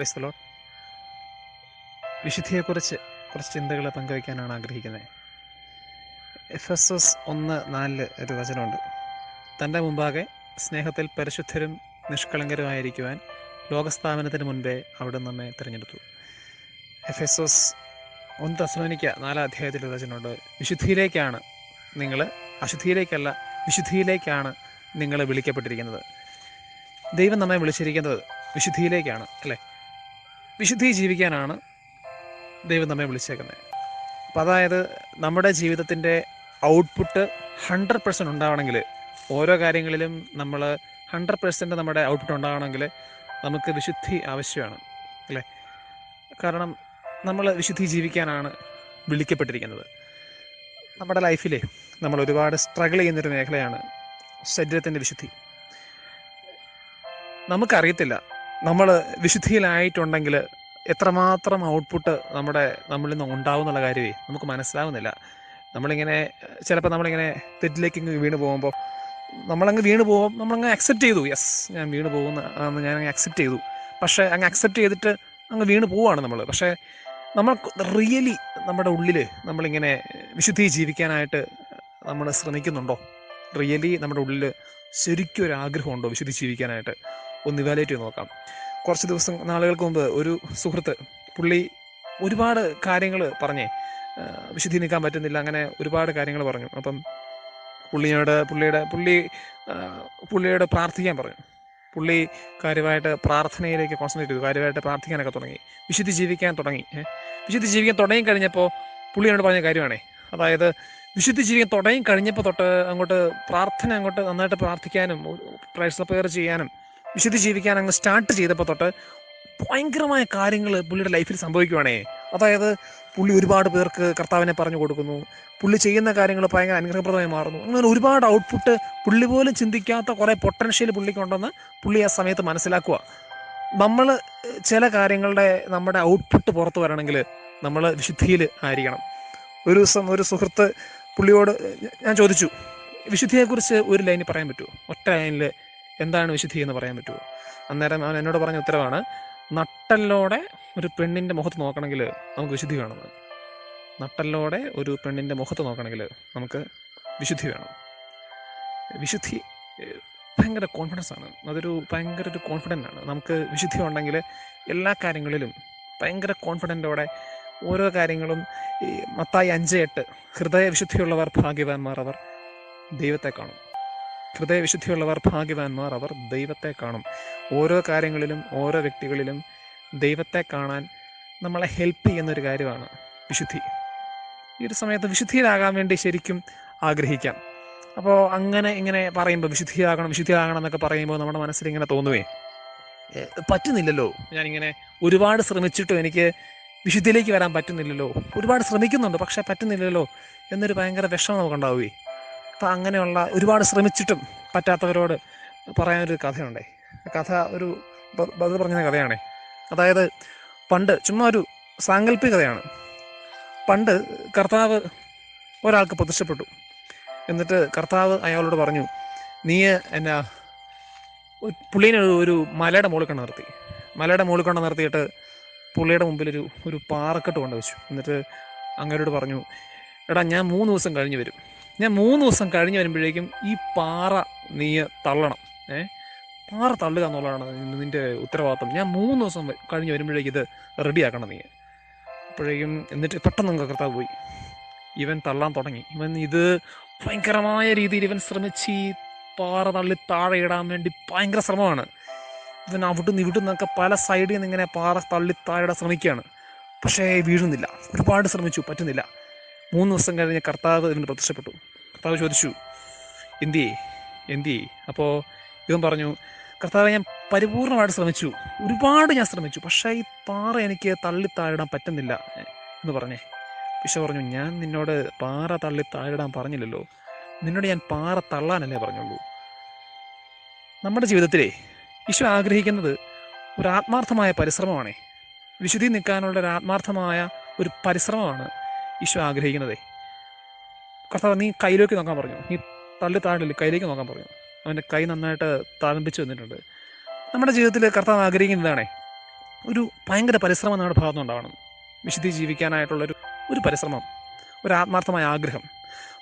ക്രൈസ്തലോ വിശുദ്ധിയെക്കുറിച്ച് കുറച്ച് ചിന്തകൾ പങ്കുവയ്ക്കാനാണ് ആഗ്രഹിക്കുന്നത്. എഫ് എസ് എസ് ഒന്ന് നാലിൽ ഒരു വചനമുണ്ട്. തന്റെ മുമ്പാകെ സ്നേഹത്തിൽ പരിശുദ്ധരും നിഷ്കളങ്കരുമായിരിക്കുവാൻ ലോകസ്ഥാപനത്തിന് മുൻപേ അവിടെ നമ്മെ തിരഞ്ഞെടുത്തു. എഫ് എസ് എസ് ഒന്ന് തസ്മനിക്ക നാലാം അധ്യായത്തിൽ വചനമുണ്ട്. വിശുദ്ധിയിലേക്കാണ് നിങ്ങൾ അശുദ്ധിയിലേക്കല്ല വിശുദ്ധിയിലേക്കാണ് നിങ്ങൾ വിളിക്കപ്പെട്ടിരിക്കുന്നത്. ദൈവം നമ്മെ വിളിച്ചിരിക്കുന്നത് വിശുദ്ധിയിലേക്കാണ് അല്ലേ? വിശുദ്ധി ജീവിക്കാനാണ് ദൈവം നമ്മെ വിളിച്ചേക്കുന്നത്. അപ്പം അതായത് നമ്മുടെ ജീവിതത്തിന്റെ ഔട്ട്പുട്ട് ഹൺഡ്രഡ് പെർസെന്റ് ഉണ്ടാവണമെങ്കിൽ ഓരോ കാര്യങ്ങളിലും നമ്മൾ ഹൺഡ്രഡ് പെർസെന്റ് നമ്മുടെ ഔട്ട്പുട്ട് ഉണ്ടാവണമെങ്കിൽ നമുക്ക് വിശുദ്ധി ആവശ്യമാണ് അല്ലേ? കാരണം നമ്മൾ വിശുദ്ധി ജീവിക്കാനാണ് വിളിക്കപ്പെട്ടിരിക്കുന്നത്. നമ്മുടെ ലൈഫിൽ നമ്മൾ ഒരുപാട് സ്ട്രഗിൾ ചെയ്യുന്നൊരു മേഖലയാണ് ശരീരത്തിന്റെ വിശുദ്ധി. നമുക്കറിയത്തില്ല നമ്മൾ വിശുദ്ധിയിലായിട്ടുണ്ടെങ്കിൽ എത്രമാത്രം ഔട്ട്പുട്ട് നമ്മുടെ നമ്മളിൽ നിന്ന് ഉണ്ടാവും എന്നുള്ള കാര്യമേ നമുക്ക് മനസ്സിലാവുന്നില്ല. നമ്മളിങ്ങനെ ചിലപ്പോൾ നമ്മളിങ്ങനെ തെറ്റിലേക്ക് വീണ് പോകുമ്പോൾ നമ്മളങ്ങ് വീണ് പോകും നമ്മളങ്ങ് അക്സെപ്റ്റ് ചെയ്തു. യെസ് ഞാൻ വീണ് പോകുന്ന ഞാൻ അങ്ങ് അക്സെപ്റ്റ് ചെയ്തു. പക്ഷേ അങ്ങ് അക്സെപ്റ്റ് ചെയ്തിട്ട് അങ്ങ് വീണ് പോവുകയാണ് നമ്മൾ. പക്ഷേ നമ്മൾ റിയലി നമ്മുടെ ഉള്ളിൽ നമ്മളിങ്ങനെ വിശുദ്ധി ജീവിക്കാനായിട്ട് നമ്മൾ ശ്രമിക്കുന്നുണ്ടോ? റിയലി നമ്മുടെ ഉള്ളിൽ ശരിക്കും ഒരു ആഗ്രഹമുണ്ടോ വിശുദ്ധി ജീവിക്കാനായിട്ട്? ഒന്ന് ഇവാലുവേറ്റ് ചെയ്ത് നോക്കാം. കുറച്ച് ദിവസം നാളുകൾക്ക് മുമ്പ് ഒരു സുഹൃത്ത് പുള്ളി ഒരുപാട് കാര്യങ്ങൾ പറഞ്ഞേ വിശുദ്ധി നിൽക്കാൻ പറ്റുന്നില്ല അങ്ങനെ ഒരുപാട് കാര്യങ്ങൾ പറഞ്ഞു. അപ്പം പുള്ളിയോട് പുള്ളിയുടെ പുള്ളി പുള്ളിയോട് പ്രാർത്ഥിക്കാൻ പറഞ്ഞു. പുള്ളി കാര്യമായിട്ട് പ്രാർത്ഥനയിലേക്ക് കോൺസെൻട്രേറ്റ് ചെയ്തു കാര്യമായിട്ട് പ്രാർത്ഥിക്കാനൊക്കെ തുടങ്ങി. വിശുദ്ധി ജീവിക്കാൻ തുടങ്ങി വിശുദ്ധി ജീവിക്കാൻ തുടങ്ങി കഴിഞ്ഞപ്പോൾ പുള്ളിയോട് പറഞ്ഞ കാര്യമാണേ. അതായത് വിശുദ്ധി ജീവിക്കാൻ തുടങ്ങി കഴിഞ്ഞപ്പോൾ തൊട്ട് അങ്ങോട്ട് പ്രാർത്ഥന അങ്ങോട്ട് നന്നായിട്ട് പ്രാർത്ഥിക്കാനും പ്രൈസ് അപ്പയർ ചെയ്യാനും വിശുദ്ധി ജീവിക്കാൻ അങ്ങ് സ്റ്റാർട്ട് ചെയ്തപ്പോൾ തൊട്ട് ഭയങ്കരമായ കാര്യങ്ങൾ പുള്ളിയുടെ ലൈഫിൽ സംഭവിക്കുവാണേ. അതായത് പുള്ളി ഒരുപാട് പേർക്ക് കർത്താവിനെ പറഞ്ഞു കൊടുക്കുന്നു. പുള്ളി ചെയ്യുന്ന കാര്യങ്ങൾ ഭയങ്കര അനുഗ്രഹപ്രദമായി മാറുന്നു. അങ്ങനെ ഒരുപാട് ഔട്ട്പുട്ട് പുള്ളി പോലും ചിന്തിക്കാത്ത കുറേ പൊട്ടൻഷ്യൽ പുള്ളിക്കുണ്ടെന്ന് പുള്ളി ആ സമയത്ത് മനസ്സിലാക്കുക നമ്മൾ ചില കാര്യങ്ങളുടെ നമ്മുടെ ഔട്ട്പുട്ട് പുറത്തു വരണമെങ്കിൽ നമ്മൾ വിശുദ്ധിയിൽ ആയിരിക്കണം. ഒരു ദിവസം ഒരു സുഹൃത്ത് പുള്ളിയോട് ഞാൻ ചോദിച്ചു വിശുദ്ധിയെക്കുറിച്ച് ഒരു ലൈനിൽ പറയാൻ പറ്റുമോ? ഒറ്റ ലൈനിൽ എന്താണ് വിശുദ്ധി എന്ന് പറയാൻ പറ്റുമോ അന്നേരം അവൻ എന്നോട് പറഞ്ഞ ഉത്തരവാണ് നട്ടല്ലോടെ ഒരു പെണ്ണിന്റെ മുഖത്ത് നോക്കണമെങ്കിൽ നമുക്ക് വിശുദ്ധി വേണം. നട്ടല്ലോടെ ഒരു പെണ്ണിന്റെ മുഖത്ത് നോക്കണമെങ്കിൽ നമുക്ക് വിശുദ്ധി വേണം. വിശുദ്ധി ഭയങ്കര കോൺഫിഡൻസ് ആണ്. അതൊരു ഭയങ്കര ഒരു കോൺഫിഡന്റ് ആണ്. നമുക്ക് വിശുദ്ധി ഉണ്ടെങ്കിൽ എല്ലാ കാര്യങ്ങളിലും ഭയങ്കര കോൺഫിഡന്റോടെ ഓരോ കാര്യങ്ങളും ഈ മത്തായി അഞ്ച് എട്ട് ഹൃദയ വിശുദ്ധിയുള്ളവർ ഭാഗ്യവാന്മാർ അവർ ദൈവത്തെ കാണും. ഹൃദയ വിശുദ്ധിയുള്ളവർ ഭാഗ്യവാന്മാർ അവർ ദൈവത്തെ കാണും. ഓരോ കാര്യങ്ങളിലും ഓരോ വ്യക്തികളിലും ദൈവത്തെ കാണാൻ നമ്മളെ ഹെൽപ്പ് ചെയ്യുന്നൊരു കാര്യമാണ് വിശുദ്ധി. ഈ ഒരു സമയത്ത് വിശുദ്ധിയിലാകാൻ വേണ്ടി ശരിക്കും ആഗ്രഹിക്കാം. അപ്പോൾ അങ്ങനെ ഇങ്ങനെ പറയുമ്പോൾ വിശുദ്ധിയാകണം വിശുദ്ധിയാകണം എന്നൊക്കെ പറയുമ്പോൾ നമ്മുടെ മനസ്സിൽ ഇങ്ങനെ തോന്നുവേ പറ്റുന്നില്ലല്ലോ. ഞാനിങ്ങനെ ഒരുപാട് ശ്രമിച്ചിട്ടും എനിക്ക് വിശുദ്ധിയിലേക്ക് വരാൻ പറ്റുന്നില്ലല്ലോ. ഒരുപാട് ശ്രമിക്കുന്നുണ്ട് പക്ഷേ പറ്റുന്നില്ലല്ലോ എന്നൊരു ഭയങ്കര വിഷമം നമുക്കുണ്ടാവുകയെ അപ്പം അങ്ങനെയുള്ള ഒരുപാട് ശ്രമിച്ചിട്ടും പറ്റാത്തവരോട് പറയാനൊരു കഥയുണ്ടേ. കഥ ഒരു ബദൽ പറഞ്ഞ കഥയാണേ. അതായത് പണ്ട് ചുമ്മാ ഒരു സാങ്കല്പിക കഥയാണ്. പണ്ട് കർത്താവ് ഒരാൾക്ക് പ്രത്യക്ഷപ്പെട്ടു. എന്നിട്ട് കർത്താവ് അയാളോട് പറഞ്ഞു നീ എന്നാ പുള്ളീനെ ഒരു- മലയുടെ മുകളിൽ കൊണ്ട് നിർത്തി. മലയുടെ മുകളിൽ കൊണ്ട് നിർത്തിയിട്ട് പുള്ളിയുടെ മുമ്പിൽ ഒരു ഒരു പാറക്കെട്ട് കൊണ്ട് വെച്ചു എന്നിട്ട് അങ്ങനോട് പറഞ്ഞു എടാ ഞാൻ മൂന്ന് ദിവസം കഴിഞ്ഞ് വരും. ഞാൻ മൂന്ന് ദിവസം കഴിഞ്ഞ് വരുമ്പോഴേക്കും ഈ പാറ നീ തള്ളണം. ഏ? പാറ തള്ളുക എന്നുള്ളതാണ് നിന്റെ ഉത്തരവാദിത്വം. ഞാൻ മൂന്ന് ദിവസം കഴിഞ്ഞ് വരുമ്പോഴേക്കും ഇത് റെഡിയാക്കണം നീ. അപ്പോഴേക്കും എന്നിട്ട് പെട്ടെന്ന് അങ്ങ് കർത്താവ് പോയി. ഇവൻ തള്ളാൻ തുടങ്ങി. ഇവൻ ഇത് ഭയങ്കരമായ രീതിയിൽ ഇവൻ ശ്രമിച്ച് ഈ പാറ തള്ളി താഴെ ഇടാൻ വേണ്ടി ഭയങ്കര ശ്രമമാണ്. ഇവൻ അവിടുന്ന് ഇവിടുന്ന് ഇവിടുന്നൊക്കെ പല സൈഡിൽ നിന്ന് ഇങ്ങനെ പാറ തള്ളി താഴെ ശ്രമിക്കുകയാണ്. പക്ഷേ വീഴുന്നില്ല. ഒരുപാട് ശ്രമിച്ചു. പറ്റുന്നില്ല. മൂന്ന് ദിവസം കഴിഞ്ഞ് കർത്താവ് ഇതിന് പ്രത്യക്ഷപ്പെട്ടു. കർത്താവ് ചോദിച്ചു എന്തി എന്തി അപ്പോൾ ഇവൻ പറഞ്ഞു കർത്താവ് ഞാൻ പരിപൂർണമായിട്ട് ശ്രമിച്ചു. ഒരുപാട് ഞാൻ ശ്രമിച്ചു. പക്ഷേ ഈ പാറ എനിക്ക് തള്ളി താഴിടാൻ പറ്റുന്നില്ല. എന്ന് പറഞ്ഞേ വിശ പറഞ്ഞു ഞാൻ നിന്നോട് പാറ തള്ളി താഴിടാൻ പറഞ്ഞില്ലല്ലോ. നിന്നോട് ഞാൻ പാറ തള്ളാനല്ലേ പറഞ്ഞുള്ളൂ. നമ്മുടെ ജീവിതത്തിലെ ഈശോ ആഗ്രഹിക്കുന്നത് ഒരു ആത്മാർത്ഥമായ പരിശ്രമമാണേ. വിശുദ്ധി നിൽക്കാനുള്ള ഒരു ആത്മാർത്ഥമായ ഒരു പരിശ്രമമാണ്. ഈശോ ആഗ്രഹിക്കുന്നതേ. കർത്താവ് നീ കയ്യിലേക്ക് നോക്കാൻ പറഞ്ഞു. നീ തള്ളി താഴില്ല കയ്യിലേക്ക് നോക്കാൻ പറഞ്ഞു. അവന്റെ കൈ നന്നായിട്ട് താഴമ്പിച്ച് വന്നിട്ടുണ്ട്. നമ്മുടെ ജീവിതത്തിൽ കർത്താവ് ആഗ്രഹിക്കുന്നതാണേ ഒരു ഭയങ്കര പരിശ്രമം നമ്മുടെ ഭാഗത്തു ഉണ്ടാവണം. വിശുദ്ധി ജീവിക്കാനായിട്ടുള്ളൊരു ഒരു പരിശ്രമം ഒരു ആത്മാർത്ഥമായ ആഗ്രഹം.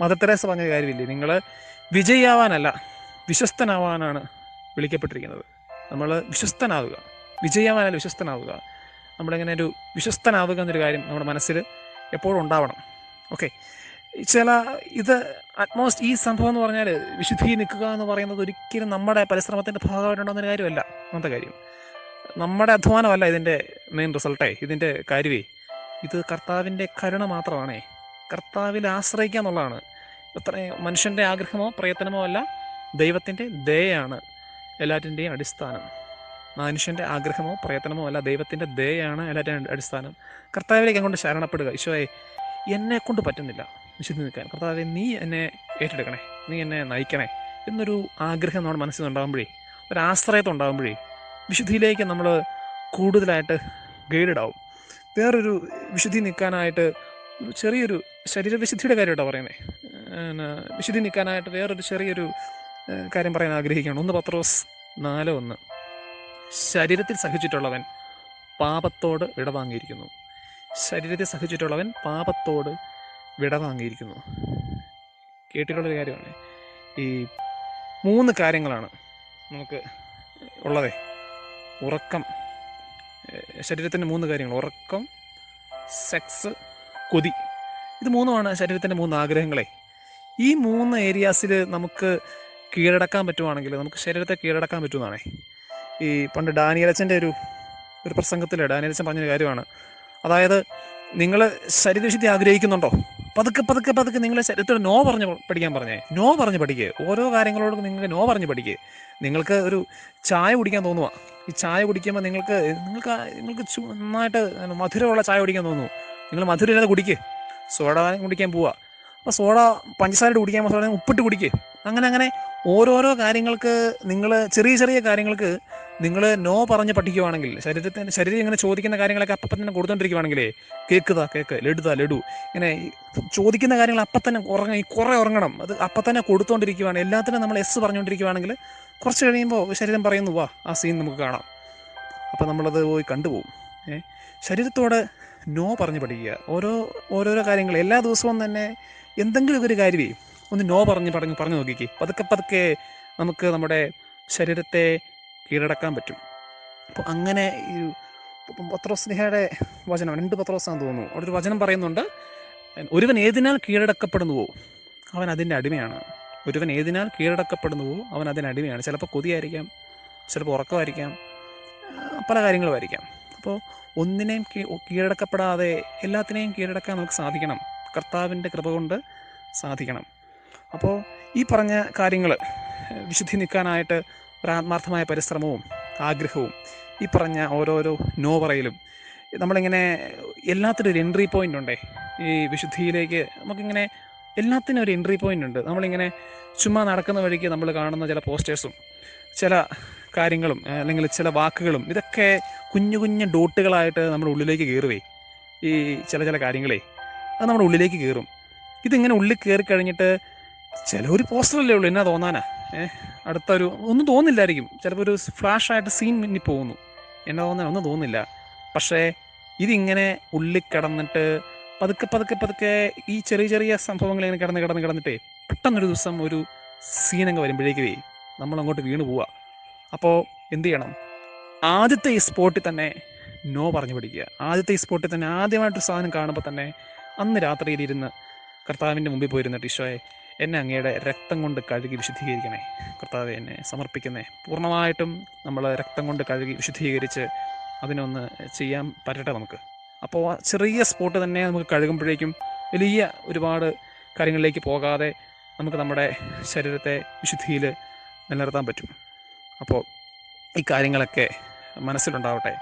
മദർ തെരേസ പറഞ്ഞ കാര്യമില്ലേ നിങ്ങൾ വിജയിയാവാനല്ല വിശ്വസ്തനാവാനാണ് വിളിക്കപ്പെട്ടിരിക്കുന്നത്. നമ്മൾ വിശ്വസ്തനാവുക. വിജയിയാവാനല്ല വിശ്വസ്തനാവുക. നമ്മളിങ്ങനെ ഒരു വിശ്വസ്തനാവുക എന്നൊരു കാര്യം നമ്മുടെ മനസ്സിൽ എപ്പോഴും ഉണ്ടാവണം. ഓക്കെ ചില ഇത് അറ്റ്മോസ്റ്റ് ഈ സംഭവം എന്ന് പറഞ്ഞാൽ വിശുദ്ധി നിൽക്കുക എന്ന് പറയുന്നത് ഒരിക്കലും നമ്മുടെ പരിശ്രമത്തിന്റെ ഭാഗമായിട്ടുണ്ടാകുന്ന കാര്യമല്ല. അങ്ങനത്തെ കാര്യം. നമ്മുടെ അധ്വാനമല്ല ഇതിന്റെ മെയിൻ റിസൾട്ടേ ഇതിന്റെ കാര്യമേ ഇത് കർത്താവിന്റെ കരുണ മാത്രമാണേ. കർത്താവിൽ ആശ്രയിക്കുക എന്നുള്ളതാണ്. ഇത്ര മനുഷ്യന്റെ ആഗ്രഹമോ പ്രയത്നമോ അല്ല ദൈവത്തിന്റെ ദയാണ് എല്ലാറ്റിന്റെയും അടിസ്ഥാനം. മനുഷ്യന്റെ ആഗ്രഹമോ പ്രയത്നമോ അല്ല ദൈവത്തിന്റെ ദയാണ് എല്ലാവരുടെ അടിസ്ഥാനം. കർത്താവിലേക്ക് അങ്ങോട്ട് ശരണപ്പെടുക. ഈശോയെ എന്നെ കൊണ്ട് പറ്റുന്നില്ല വിശുദ്ധി നിൽക്കാൻ കർത്താവെ നീ എന്നെ ഏറ്റെടുക്കണേ നീ എന്നെ നയിക്കണേ എന്നൊരു ആഗ്രഹം നമ്മുടെ മനസ്സിൽ ഉണ്ടാകുമ്പോഴേ ഒരു ആശ്രയത്വം ഉണ്ടാകുമ്പോഴേ വിശുദ്ധിയിലേക്ക് നമ്മൾ കൂടുതലായിട്ട് ഗൈഡഡ് ആവും വേറൊരു വിശുദ്ധി നിൽക്കാനായിട്ട് ഒരു ചെറിയൊരു ശരീരവിശുദ്ധിയുടെ കാര്യമായിട്ടാണ് പറയുന്നത് വിശുദ്ധി നിൽക്കാനായിട്ട് വേറൊരു ചെറിയൊരു കാര്യം പറയാൻ ആഗ്രഹിക്കുകയാണ്. ഒന്ന് പത്രോസ് നാല് ഒന്ന്. ശരീരത്തിൽ സഹിച്ചിട്ടുള്ളവൻ പാപത്തോട് വിടവാങ്ങിയിരിക്കുന്നു. ശരീരത്തിൽ സഹിച്ചിട്ടുള്ളവൻ പാപത്തോട് വിടവാങ്ങിയിരിക്കുന്നു. കേട്ടിട്ടുള്ളൊരു കാര്യമാണ്. ഈ മൂന്ന് കാര്യങ്ങളാണ് നമുക്ക് ഉള്ളത്. ഉറക്കം ശരീരത്തിന്റെ മൂന്ന് കാര്യങ്ങൾ. ഉറക്കം സെക്സ് കൊതി. ഇത് മൂന്നുമാണ് ശരീരത്തിന്റെ മൂന്ന് ആഗ്രഹങ്ങളെ. ഈ മൂന്ന് ഏരിയാസിൽ നമുക്ക് കീഴടക്കാൻ പറ്റുവാണെങ്കിൽ നമുക്ക് ശരീരത്തെ കീഴടക്കാൻ പറ്റുമെന്നാണേ ഈ പണ്ട് ഡാനിയലച്ചന്റെ ഒരു ഒരു പ്രസംഗത്തിൽ ഡാനിയലച്ചൻ പറഞ്ഞൊരു കാര്യമാണ്. അതായത് നിങ്ങൾ ശരീരവിശുദ്ധി ആഗ്രഹിക്കുന്നുണ്ടോ? പതുക്കെ പതുക്കെ പതുക്കെ നിങ്ങൾ ശരീരത്തോട് നോ പറഞ്ഞ് പഠിക്കാൻ പറഞ്ഞേ. നോ പറഞ്ഞ് പഠിക്കുക ഓരോ കാര്യങ്ങളോടും നിങ്ങൾക്ക് നോ പറഞ്ഞ് പഠിക്കുക നിങ്ങൾക്ക് ഒരു ചായ കുടിക്കാൻ തോന്നുക ഈ ചായ കുടിക്കുമ്പോൾ നിങ്ങൾക്ക് നിങ്ങൾക്ക് നിങ്ങൾക്ക് നന്നായിട്ട് മധുരമുള്ള ചായ കുടിക്കാൻ തോന്നുന്നു. നിങ്ങൾ മധുരം ഇല്ലാതെ കുടിക്കുക സോഡ കുടിക്കാൻ പോവുക അപ്പോൾ സോഡ പഞ്ചസാര കുടിക്കാൻ സോഡ ഉപ്പിട്ട് കുടിക്കുക അങ്ങനെ അങ്ങനെ ഓരോരോ കാര്യങ്ങൾക്ക് നിങ്ങൾ ചെറിയ ചെറിയ കാര്യങ്ങൾക്ക് നിങ്ങൾ നോ പറഞ്ഞ് പഠിക്കുവാണെങ്കിൽ ശരീരത്തിന് ശരീരം ഇങ്ങനെ ചോദിക്കുന്ന കാര്യങ്ങളൊക്കെ അപ്പം തന്നെ കൊടുത്തോണ്ടിരിക്കുവാണെങ്കിലേ കേക്കുതാ കേക്ക് ലഡുതാ ലഡു. ഇങ്ങനെ ചോദിക്കുന്ന കാര്യങ്ങൾ അപ്പം തന്നെ ഉറങ്ങ കുറേ ഉറങ്ങണം. അത് അപ്പം തന്നെ കൊടുത്തോണ്ടിരിക്കുവാണ്. എല്ലാത്തിനും നമ്മൾ എസ് പറഞ്ഞുകൊണ്ടിരിക്കുവാണെങ്കിൽ കുറച്ച് കഴിയുമ്പോൾ ശരീരം പറയുന്നു വാ ആ സീൻ നമുക്ക് കാണാം. അപ്പം നമ്മളത് പോയി കണ്ടുപോകും. ശരീരത്തോട് നോ പറഞ്ഞ് പഠിക്കുക. ഓരോ ഓരോരോ കാര്യങ്ങൾ. എല്ലാ ദിവസവും തന്നെ എന്തെങ്കിലും ഒരു കാര്യമേ ഒന്ന് നോ പറഞ്ഞ് പറഞ്ഞു പറഞ്ഞു നോക്കിക്കേ. പതുക്കെ പതുക്കെ നമുക്ക് നമ്മുടെ ശരീരത്തെ കീഴടക്കാൻ പറ്റും. അപ്പോൾ അങ്ങനെ ഈ ഇപ്പം പത്രോസ്ലിഹയുടെ വചനം രണ്ട് പത്രോസാന്ന് തോന്നുന്നു. അവിടെ ഒരു വചനം പറയുന്നുണ്ട് ഒരുവൻ ഏതിനാൽ കീഴടക്കപ്പെടുന്നുവോ അവൻ അതിന്റെ അടിമയാണ്. ഒരുവൻ ഏതിനാൽ കീഴടക്കപ്പെടുന്നുവോ അവൻ അതിന്റെ അടിമയാണ്. ചിലപ്പോൾ കൊതിയായിരിക്കാം ചിലപ്പോൾ ഉറക്കമായിരിക്കാം പല കാര്യങ്ങളുമായിരിക്കാം. അപ്പോൾ ഒന്നിനെയും കീഴടക്കപ്പെടാതെ എല്ലാത്തിനെയും കീഴടക്കാൻ നമുക്ക് സാധിക്കണം. കർത്താവിന്റെ കൃപ കൊണ്ട് സാധിക്കണം. അപ്പോൾ ഈ പറഞ്ഞ കാര്യങ്ങൾ വിശുദ്ധി നിൽക്കാനായിട്ട് ഒരു ആത്മാർത്ഥമായ പരിശ്രമവും ആഗ്രഹവും ഈ പറഞ്ഞ ഓരോരോ നോ പറയലും നമ്മളിങ്ങനെ എല്ലാത്തിനും ഒരു എൻട്രി പോയിന്റ് ഉണ്ടേ. ഈ വിശുദ്ധിയിലേക്ക് നമുക്കിങ്ങനെ എല്ലാത്തിനും ഒരു എൻട്രി പോയിന്റ് ഉണ്ട്. നമ്മളിങ്ങനെ ചുമ്മാ നടക്കുന്ന വഴിക്ക് നമ്മൾ കാണുന്ന ചില പോസ്റ്റേഴ്സും ചില കാര്യങ്ങളും അല്ലെങ്കിൽ ചില വാക്കുകളും ഇതൊക്കെ കുഞ്ഞു കുഞ്ഞു ഡോട്ടുകളായിട്ട് നമ്മുടെ ഉള്ളിലേക്ക് കയറുവേ ഈ ചില ചില കാര്യങ്ങളേ. അത് നമ്മുടെ ഉള്ളിലേക്ക് കയറും ഇതിങ്ങനെ ഉള്ളിൽ കയറി കഴിഞ്ഞിട്ട് ചില ഒരു പോസ്റ്ററല്ലേ ഉള്ളൂ എന്നാ തോന്നാനാ? ഏഹ് അടുത്തൊരു ഒന്നും തോന്നില്ലായിരിക്കും. ചിലപ്പോൾ ഒരു ഫ്ലാഷ് ആയിട്ട് സീൻ മിന്നി പോകുന്നു. എന്നാ തോന്നാൻ ഒന്നും തോന്നില്ല. പക്ഷേ ഇതിങ്ങനെ ഉള്ളിൽ കിടന്നിട്ട് പതുക്കെ പതുക്കെ പതുക്കെ ഈ ചെറിയ ചെറിയ സംഭവങ്ങൾ ഇങ്ങനെ കിടന്ന് കിടന്ന് കിടന്നിട്ടേ പെട്ടെന്നൊരു ദിവസം ഒരു സീനങ്ങ് വരുമ്പോഴേക്കേ നമ്മൾ അങ്ങോട്ട് വീണ് പോവുക അപ്പോൾ എന്ത് ചെയ്യണം? ആദ്യത്തെ ഈ സ്പോട്ടിൽ തന്നെ നോ പറഞ്ഞു പഠിക്കുക. ആദ്യത്തെ ഈ സ്പോട്ടിൽ തന്നെ ആദ്യമായിട്ടൊരു സാധനം കാണുമ്പോൾ തന്നെ അന്ന് രാത്രിയിൽ ഇരുന്ന് കർത്താവിന്റെ മുമ്പിൽ പോയിരുന്ന ഈശോയെ എന്നെ അങ്ങയുടെ രക്തം കൊണ്ട് കഴുകി വിശുദ്ധീകരിക്കണേ. കർത്താവെ എന്നെ സമർപ്പിക്കുന്നേ. പൂർണമായിട്ടും നമ്മൾ രക്തം കൊണ്ട് കഴുകി വിശുദ്ധീകരിച്ച് അതിനൊന്ന് ചെയ്യാൻ പറ്റട്ടെ നമുക്ക്. അപ്പോൾ ആ ചെറിയ സ്പോട്ട് തന്നെ നമുക്ക് കഴുകുമ്പോഴേക്കും വലിയ ഒരുപാട് കാര്യങ്ങളിലേക്ക് പോകാതെ നമുക്ക് നമ്മുടെ ശരീരത്തെ വിശുദ്ധിയിൽ നിലനിർത്താൻ പറ്റും. അപ്പോൾ ഈ കാര്യങ്ങളൊക്കെ മനസ്സിലുണ്ടാവട്ടെ.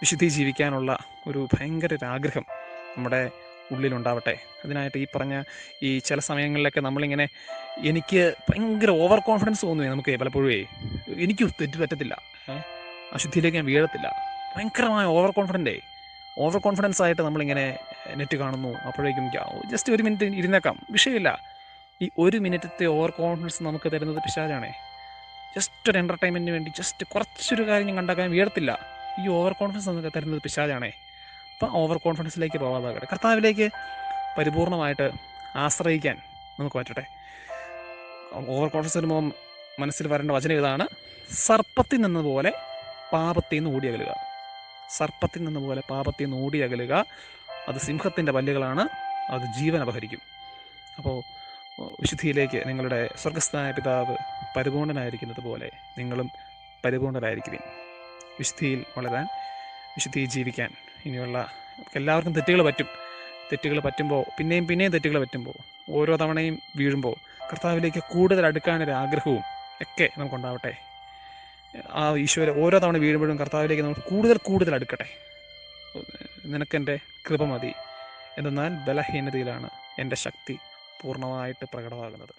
വിശുദ്ധി ജീവിക്കാനുള്ള ഒരു ഭയങ്കര ഒരു ആഗ്രഹം നമ്മുടെ ഉള്ളിലുണ്ടാവട്ടെ. അതിനായിട്ട് ഈ പറഞ്ഞ ഈ ചില സമയങ്ങളിലൊക്കെ നമ്മളിങ്ങനെ എനിക്ക് ഭയങ്കര ഓവർ കോൺഫിഡൻസ് തോന്നുവേ നമുക്ക് പലപ്പോഴേ എനിക്ക് തെറ്റ് പറ്റത്തില്ല. അശുദ്ധിയിലേക്ക് ഞാൻ വീഴത്തില്ല. ഭയങ്കരമായ ഓവർ കോൺഫിഡന്റേ ഓവർ കോൺഫിഡൻസ് ആയിട്ട് നമ്മളിങ്ങനെ നെറ്റ് കാണുന്നു. അപ്പോഴേക്കും ജസ്റ്റ് ഒരു മിനിറ്റ് ഇരുന്നേക്കാം. വിഷയമില്ല. ഈ ഒരു മിനിറ്റത്തെ ഓവർ കോൺഫിഡൻസ് നമുക്ക് തരുന്നത് പിശാചാണേ. ജസ്റ്റ് ഒരു എന്റർടൈൻമെന്റിന് വേണ്ടി ജസ്റ്റ് കുറച്ചൊരു കാര്യം ഞാൻ കണ്ടാക്കാൻ വീഴത്തില്ല. ഈ ഓവർ കോൺഫിഡൻസ് നമുക്ക് തരുന്നത് പിശാചാണേ. അപ്പം ഓവർ കോൺഫിഡൻസിലേക്ക് പോകാതാകട്ടെ കർത്താവിലേക്ക് പരിപൂർണമായിട്ട് ആശ്രയിക്കാൻ നമുക്ക് പറ്റട്ടെ. ഓവർ കോൺഫിഡൻസ് വരുമ്പോൾ മനസ്സിൽ വരേണ്ട വചനം ഇതാണ്. സർപ്പത്തിൽ നിന്നതുപോലെ പാപത്തിൽ നിന്ന് ഓടിയകലുക സർപ്പത്തിൽ നിന്നതുപോലെ പാപത്തിൽ നിന്ന് ഓടിയകലുക അത് സിംഹത്തിന്റെ പല്ലുകളാണ്. അത് ജീവൻ അപഹരിക്കും. അപ്പോൾ വിശുദ്ധിയിലേക്ക് നിങ്ങളുടെ സ്വർഗസ്ഥനായ പിതാവ് പരിപൂർണനായിരിക്കുന്നത് പോലെ നിങ്ങളും പരിപൂർണരായിരിക്കുകയും വിശുദ്ധിയിൽ വളരാൻ വിശുദ്ധിയിൽ ജീവിക്കാൻ ഇനിയുള്ള എല്ലാവർക്കും തെറ്റുകൾ പറ്റും. തെറ്റുകൾ പറ്റുമ്പോൾ പിന്നെയും പിന്നെയും തെറ്റുകൾ പറ്റുമ്പോൾ ഓരോ തവണയും വീഴുമ്പോൾ കർത്താവിലേക്ക് കൂടുതൽ അടുക്കാനൊരു ആഗ്രഹവും ഒക്കെ നമുക്കുണ്ടാവട്ടെ. ആ ഈശ്വര ഓരോ തവണ വീഴുമ്പോഴും കർത്താവിലേക്ക് നമ്മൾ കൂടുതൽ കൂടുതൽ അടുക്കട്ടെ. നിനക്കെന്റെ കൃപ മതി. എന്തെന്നാൽ ബലഹീനതയിലാണ് എന്റെ ശക്തി പൂർണമായിട്ട് പ്രകടമാകുന്നത്.